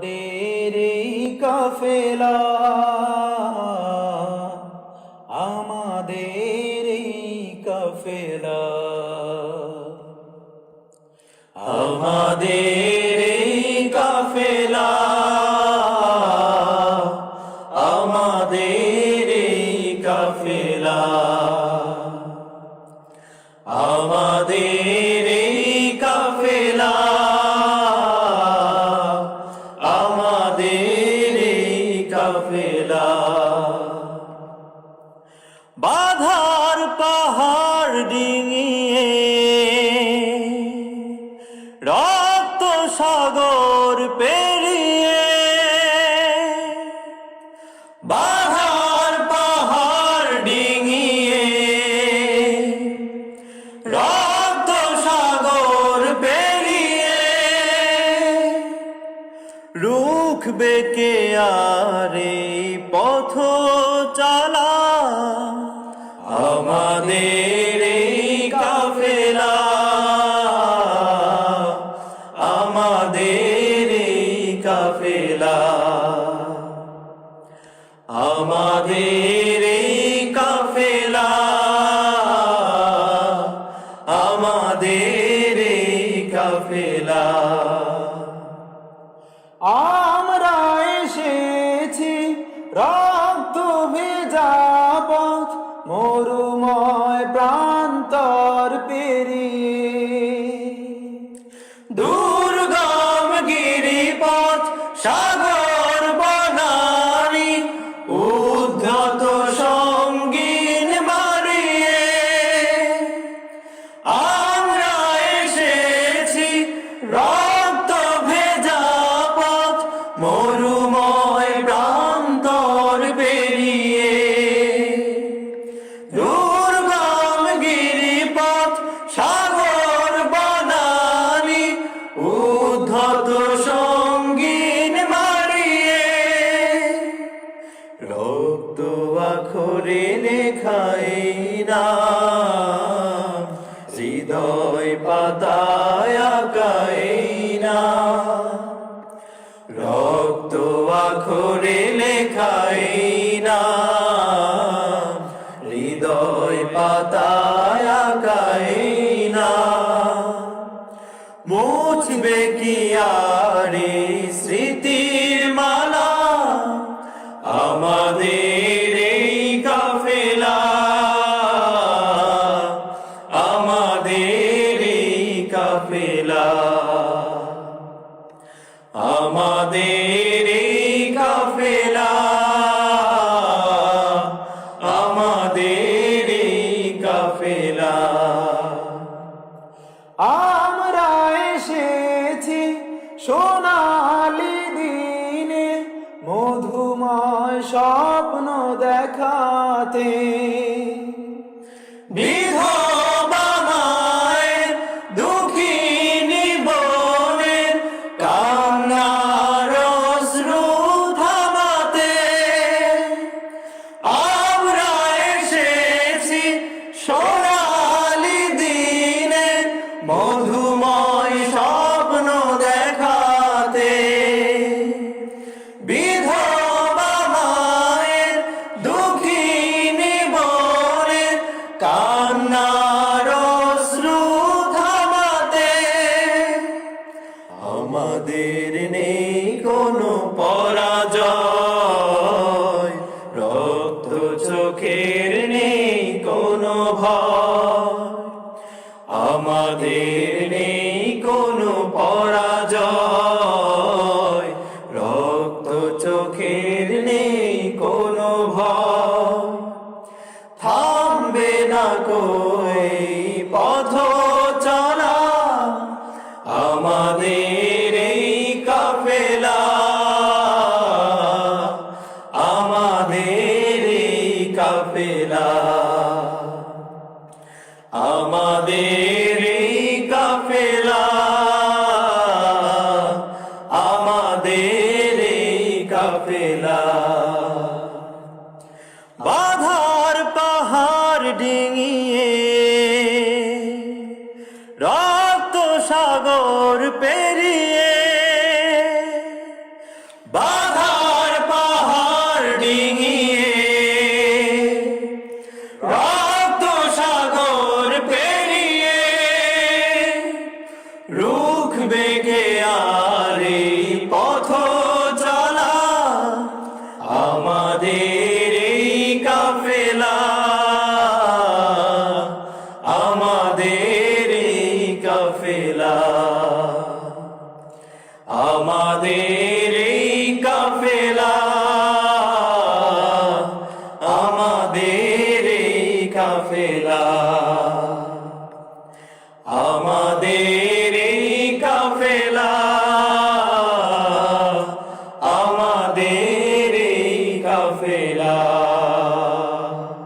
আমাদের কাফেলা আমাদের কাফেলা। আমাদের কাফেলা আমাদের কাফেলা। আমাদের কাফেলা। বাধার পাহাড় ডিঙিয়ে রক্ত সাগর পেরিয়ে রুখ বেকে আরে পথ চালা? আমাদের এই কাফেলা, আমাদের এই কাফেলা। আমাদের এই কাফেলা, আমাদের এই কাফেলা। এসেছি রক্ত ভেজা পথ মরুময় প্রান্তর পেরিয়ে দুর্গম গিরিপথ সাগর বনানি, উদ্ধত সঙ্গীন মারিয়ে আমরা এসেছি রক্ত ভেজা পথ হৃদয় পাতায় আঁকাই না রক্ত আখরে লেখাই না হৃদয় পাতায় আঁকাই না মুছবে কাফেলা আমাদের কাফেলা আমাদের কাফেলা। আমরা এসেছি সোনালি দিনে মধুময় স্বপ্ন দেখাতে। রক্ত চোখের নেই কোনো থামবে না কই পথ চলা। আমাদের কাফেলা। আমাদের আমাদের আমাদের কাফেলা। বাধার পাহাড় ডিঙিয়ে রক্ত সাগর পেরিয়ে আমাদের এই কাফেলা আমাদের এই কাফেলা আমার